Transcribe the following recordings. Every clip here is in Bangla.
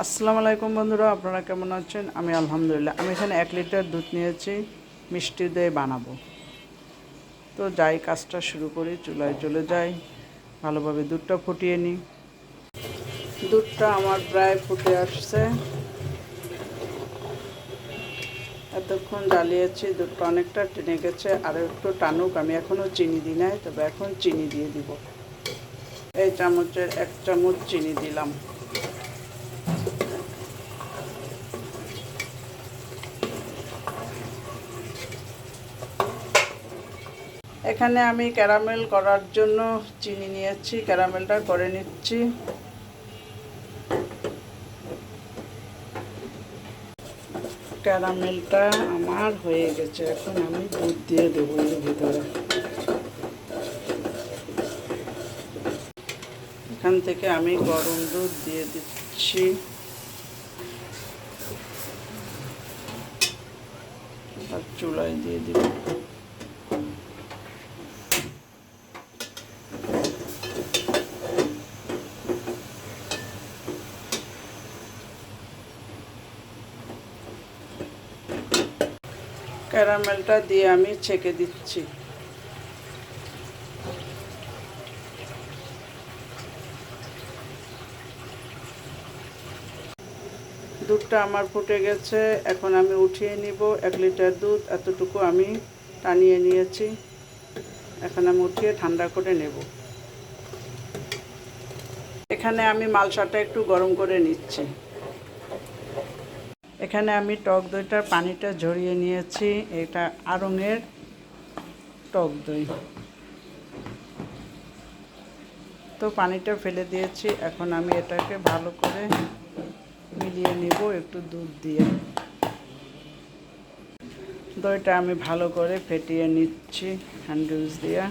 আসসালামু আলাইকুম বন্ধুরা, আপনারা কেমন আছেন? আমি আলহামদুলিল্লাহ, আমি এখানে এক লিটার দুধ নিয়েছি, মিষ্টি দিয়ে বানাবো। তো যাই, কাজটা শুরু করি, চুলায় চলে যাই, ভালোভাবে দুধটা ফুটিয়ে নিই। দুধটা আমার প্রায় ফুটে আসছে। এতক্ষণ জ্বালিয়েছি, দুধটা অনেকটা টেনে গেছে আর একটু টানুক, আমি এখনও চিনি দিই নাই, তবে এখন চিনি দিয়ে দিব। এই চামচের এক চামচ চিনি দিলাম। এখানে আমি ক্যারামেল করার জন্য চিনি নিয়েছি, ক্যারামেলটা করে নিচ্ছি। ক্যারামেলটা আমার হয়ে গেছে, এখন আমি দুধ দিয়ে দেবো এর ভিতরে। এখান থেকে আমি গরম দুধ দিয়ে দিচ্ছি। আর চুলায় দিয়ে দিব। ক্যারামেলটা দিয়ে আমি ছেঁকে দিচ্ছি। দুধটা আমার ফুটে গেছে, এখন আমি উঠিয়ে নিব। এক লিটার দুধ এতটুকু আমি টানিয়ে নিয়েছি। এখন আমি উঠিয়ে ঠান্ডা করে নেব। এখানে আমি মালসাটা একটু গরম করে নিচ্ছি। এখানে আমি টক দইটার পানিটা ঝরিয়ে নিয়েছি। এটা আড়ঙের টক দই। তো পানিটা ফেলে দিয়েছি। এখন আমি এটাকে ভালো করে মিলিয়ে নিব একটু দুধ দিয়ে। দইটা আমি ভালো করে ফেটিয়ে নিচ্ছি, হ্যান্ডেলস দিয়ে।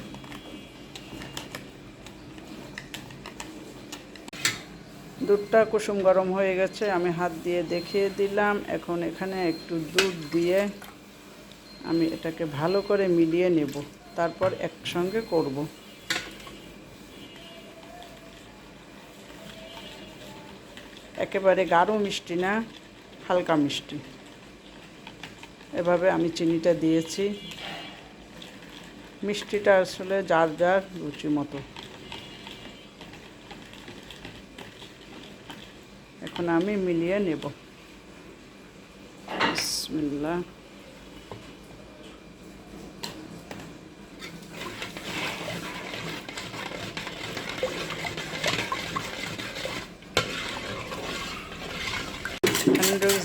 দুধটা কুসুম গরম হয়ে গেছে, আমি হাত দিয়ে দেখিয়ে দিলাম। এখন এখানে একটু দুধ দিয়ে আমি এটাকে ভালো করে মিলিয়ে নেব, তারপর একসঙ্গে করব। একেবারে গাঢ় মিষ্টি না, হালকা মিষ্টি। এভাবে আমি চিনিটা দিয়েছি। মিষ্টিটা আসলে যার যার রুচি মতো। এখন আমি মিলিয়ে নেব।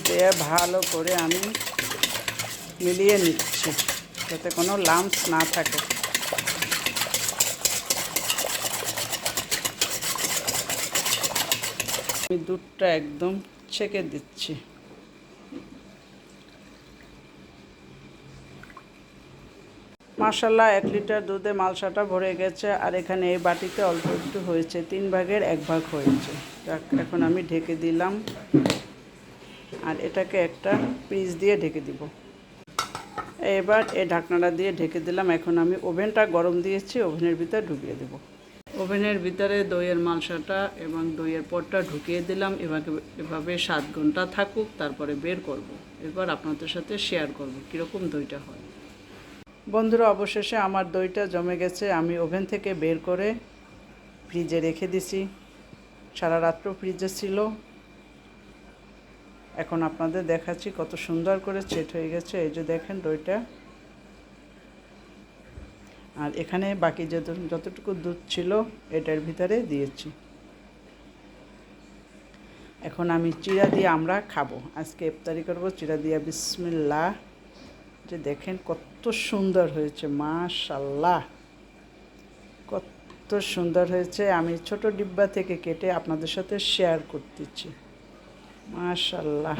দিয়ে ভালো করে আমি মিলিয়ে নিচ্ছি, যাতে কোনো লাম্পস না থাকে। আমি দুধটা একদম ছেঁকে দিচ্ছি। মাসাল্লাহ এক লিটার দুধে মালসাটা ভরে গেছে আর এখানে এই বাটিতে অল্প একটু হয়েছে, তিন ভাগের এক ভাগ হয়েছে। এখন আমি ঢেকে দিলাম আর এটাকে একটা পিস দিয়ে ঢেকে দিব। এবার এই ঢাকনাটা দিয়ে ঢেকে দিলাম, এখন আমি ওভেনটা গরম দিয়েছি, ওভেনের ভিতরে ঢুকিয়ে দেবো। ওভেনের ভিতরে দইয়ের মালসাটা এবং দইয়ের পটটা ঢুকিয়ে দিলাম। এভাবে এভাবে সাত ঘণ্টা থাকুক, তারপরে বের করব। এবার আপনাদের সাথে শেয়ার করব কীরকম দইটা হয়। বন্ধুরা, অবশেষে আমার দইটা জমে গেছে। আমি ওভেন থেকে বের করে ফ্রিজে রেখে দিছি। সারা রাত্র ফ্রিজে ছিল। এখন আপনাদের দেখাচ্ছি কত সুন্দর করে সেট হয়ে গেছে। এই যে দেখেন দইটা। আর এখানে বাকি যত যতটুকু দুধ ছিল, এটার ভিতরে দিয়েছি। এখন আমি চিরা দিয়ে আমরা খাব। আজকে ইফতারি করব চিরা দিয়া বিসমিল্লাহ। যে দেখেন কত সুন্দর হয়েছে, মাশাল্লাহ। কত সুন্দর হয়েছে। আমি ছোট ডিব্বা থেকে কেটে আপনাদের সাথে শেয়ার করতেছি। মাশাল্লাহ।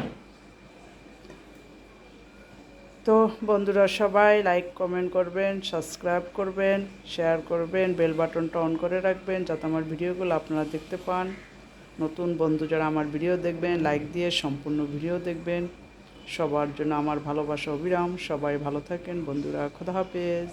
তো বন্ধুরা সবাই লাইক কমেন্ট করবেন সাবস্ক্রাইব করবেন শেয়ার করবেন বেল বাটনটা অন করে রাখবেন যাতে আমার ভিডিওগুলো আপনারা দেখতে পান। নতুন বন্ধু যারা আমার ভিডিও দেখবেন লাইক দিয়ে সম্পূর্ণ ভিডিও দেখবেন। সবার জন্য আমার ভালোবাসা অবিরাম। সবাই ভালো থাকেন। বন্ধুরা, খোদা হাফেজ।